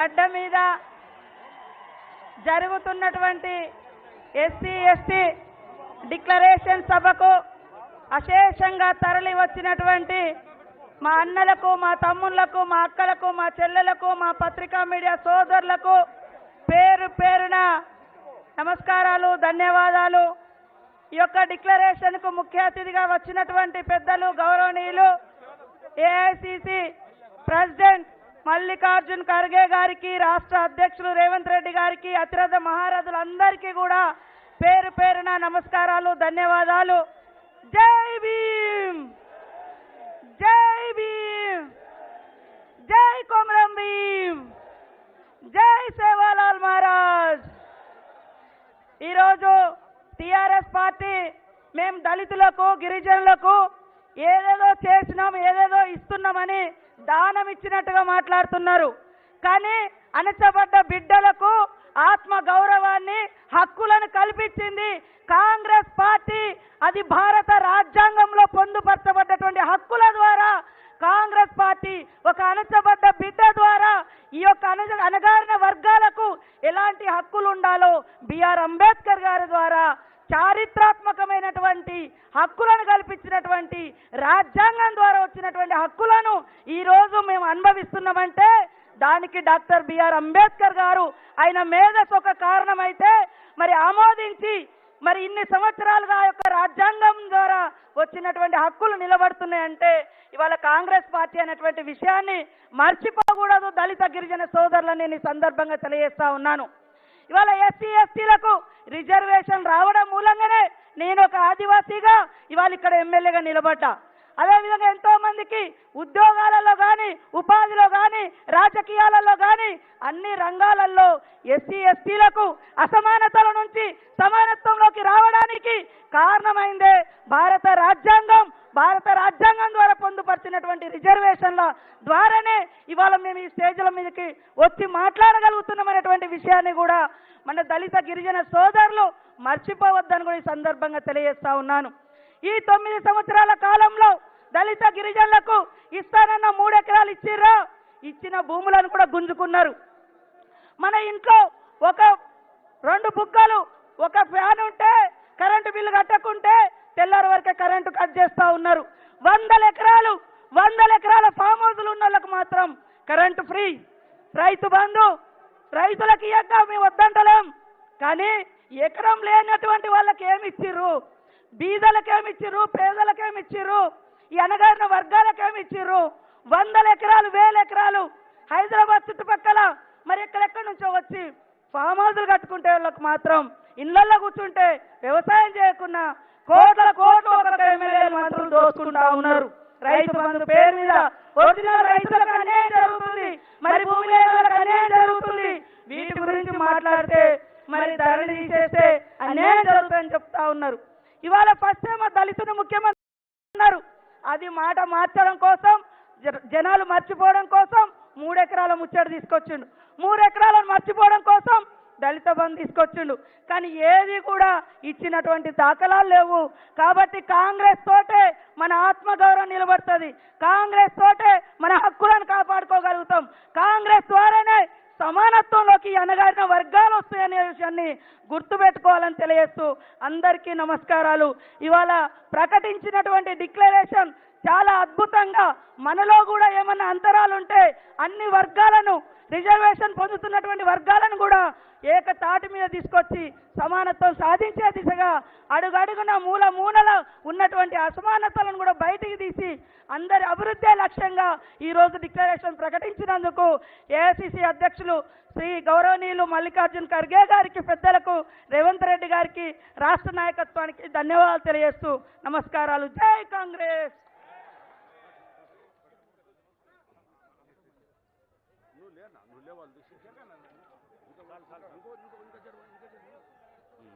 గడ్డ మీద జరుగుతున్నటువంటి ఎస్సీ ఎస్టీ డిక్లరేషన్ సభకు అశేషంగా తరలి వచ్చినటువంటి మా అన్నలకు మా తమ్ముళ్ళకు మా అక్కలకు మా చెల్లెలకు మా పత్రికా మీడియా సోదరులకు పేరు పేరున నమస్కారాలు ధన్యవాదాలు. ఈ యొక్క డిక్లరేషన్కు ముఖ్య అతిథిగా వచ్చినటువంటి పెద్దలు గౌరవనీయులు ఏఐసిసి ప్రెసిడెంట్ మల్లికార్జున్ ఖర్గే గారికి రాష్ట్ర అధ్యక్షులు రేవంత్ రెడ్డి గారికి అతిరథ మహారాజులందరికీ కూడా పేరు పేరున నమస్కారాలు ధన్యవాదాలు. జై భీమ్! జై భీం జై కొమరం భీమ్! జై సేవాలాల్ మహారాజ్! ఈరోజు టిఆర్ఎస్ పార్టీ మేము దళితులకు గిరిజనులకు ఏదేదో చేసినాం ఏదేదో ఇస్తున్నామని దానం ఇచ్చినట్టుగా మాట్లాడుతున్నారు. కానీ అణచబడ్డ బిడ్డలకు ఆత్మ గౌరవాన్ని హక్కులను కల్పించింది కాంగ్రెస్ పార్టీ. అది భారత రాజ్యాంగంలో పొందుపరచబడ్డటువంటి హక్కుల ద్వారా కాంగ్రెస్ పార్టీ ఒక అణచబడ్డ బిడ్డ ద్వారా ఈ యొక్క అణజ అణగారిన వర్గాలకు ఎలాంటి హక్కులు ఉండాలో బిఆర్ అంబేద్కర్ గారి ద్వారా చారిత్రాత్మకమైనటువంటి హక్కులను కల్పించినటువంటి రాజ్యాంగం ద్వారా వచ్చినటువంటి హక్కులను ఈరోజు మేము అనుభవిస్తున్నామంటే దానికి డాక్టర్ బిఆర్ అంబేద్కర్ గారు ఆయన మేధస్ ఒక కారణమైతే మరి ఆమోదించి మరి ఇన్ని సంవత్సరాలుగా ఆ యొక్క రాజ్యాంగం ద్వారా వచ్చినటువంటి హక్కులు నిలబడుతున్నాయంటే ఇవాళ కాంగ్రెస్ పార్టీ అనేటువంటి విషయాన్ని మర్చిపోకూడదు దళిత గిరిజన సోదరులని నేను ఈ సందర్భంగా తెలియజేస్తా ఉన్నాను. ఇవాళ ఎస్సీ ఎస్టీలకు రిజర్వేషన్ రావడం మూలంగానే నేను ఒక ఆదివాసీగా ఇవాళ ఇక్కడ ఎమ్మెల్యేగా నిలబడ్డా. అదేవిధంగా ఎంతో మందికి ఉద్యోగాలలో కానీ ఉపాధిలో కానీ రాజకీయాలలో కానీ అన్ని రంగాలలో ఎస్సీ ఎస్టీలకు అసమానతల నుంచి సమానత్వంలోకి రావడానికి కారణమైందే భారత రాజ్యాంగం. భారత రాజ్యాంగం ద్వారా పొందుపరిచినటువంటి రిజర్వేషన్ల ద్వారానే ఇవాళ మేము ఈ స్టేజ్ల మీదకి వచ్చి మాట్లాడగలుగుతున్నామనేటువంటి విషయాన్ని కూడా మన దళిత గిరిజన సోదరులు మర్చిపోవద్దని కూడా ఈ సందర్భంగా తెలియజేస్తా ఉన్నాను. ఈ తొమ్మిది సంవత్సరాల కాలంలో దళిత గిరిజనులకు ఇస్తానన్న మూడు ఎకరాలు ఇచ్చిర్రా. ఇచ్చిన భూములను కూడా గుంజుకున్నారు. మన ఇంట్లో ఒక రెండు బుగ్గలు ఒక ఫ్యాన్ ఉంటే కరెంటు బిల్లు కట్టకుంటే తెల్లారి వరకే కరెంటు కట్ చేస్తా ఉన్నారు. వందల ఎకరాలు వందల ఎకరాల ఫామ్ హౌస్లు ఉన్న వాళ్ళకు మాత్రం కరెంటు ఫ్రీ. రైతు బంధు రైతులకు ఇయ్యక మేము వద్దంటలేం. కానీ ఎకరం లేనటువంటి వాళ్ళకి ఏమి ఇచ్చిర్రు? బీదలకేమిచ్చిర్రు పేదలకేమిచ్చిర్రు ఈ అనగారిన వర్గాలకు ఏమి ఇచ్చిర్రు? వందల ఎకరాలు వేల ఎకరాలు హైదరాబాద్ చుట్టుపక్కల మరి ఎక్కడెక్కడి నుంచో వచ్చి ఫామ్ హౌస్లు కట్టుకుంటే వాళ్ళకి మాత్రం ఇళ్ళలో కూర్చుంటే వ్యవసాయం చేయకుండా కోట్ల కోట్ల ఎమ్మెల్యేలు మాత్రం దోచుకుంటా ఉన్నారు. రైతు బంధు పేరు మీద ఒరిజినల్ రైతులకు అన్యాయం జరుగుతుంది. మరి భూమి లేని వాళ్ళకి అన్యాయం జరుగుతుంది. వీటి గురించి మాట్లాడితే మరి ధరలు తీసేస్తే అన్యాయం జరుగుతుందని చెప్తా ఉన్నారు. ఇవాళ ఫస్ట్ టైం దళితుడు ముఖ్యమంత్రి అన్నారు అది మాట మార్చడం కోసం జనాలు మర్చిపోవడం కోసం మూడెకరాల ముచ్చట తీసుకొచ్చిండు. మూడెకరాలను మర్చిపోవడం కోసం దళిత బంధు తీసుకొచ్చిండు. కానీ ఏది కూడా ఇచ్చినటువంటి దాఖలాలు లేవు. కాబట్టి కాంగ్రెస్ తోటే మన ఆత్మగౌరవం నిలబడుతుంది. కాంగ్రెస్ తోటే మన హక్కులను కాపాడుకోగలుగుతాం. కాంగ్రెస్ ద్వారా సమానత్వంలోకి అనగారిన వర్గాలు వస్తాయనే విషయాన్ని గుర్తుపెట్టుకోవాలని తెలియజేస్తూ అందరికీ నమస్కారాలు. ఇవాళ ప్రకటించినటువంటి డిక్లరేషన్ చాలా అద్భుతంగా మనలో కూడా ఏమైనా అంతరాలు ఉంటే అన్ని వర్గాలను రిజర్వేషన్ పొందుతున్నటువంటి వర్గాలను కూడా ఏకతాటి మీద తీసుకొచ్చి సమానత్వం సాధించే దిశగా అడుగడుగున మూల మూలల ఉన్నటువంటి అసమానతలను కూడా బయటికి తీసి అందరి అభివృద్ధే లక్ష్యంగా ఈ రోజు డిక్లరేషన్ ప్రకటించినందుకు ఏఐసిసి అధ్యక్షులు శ్రీ గౌరవనీయులు మల్లికార్జున్ ఖర్గే గారికి పెద్దలకు రేవంత్ రెడ్డి గారికి రాష్ట్ర నాయకత్వానికి ధన్యవాదాలు తెలియజేస్తూ నమస్కారాలు. జై కాంగ్రెస్!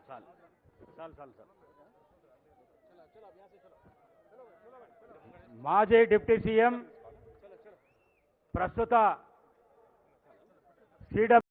చాలు చాలు చాలు. చాలు. మాజీ డిప్యూటీ సీఎం ప్రస్తుత సీడబ్ల్యూ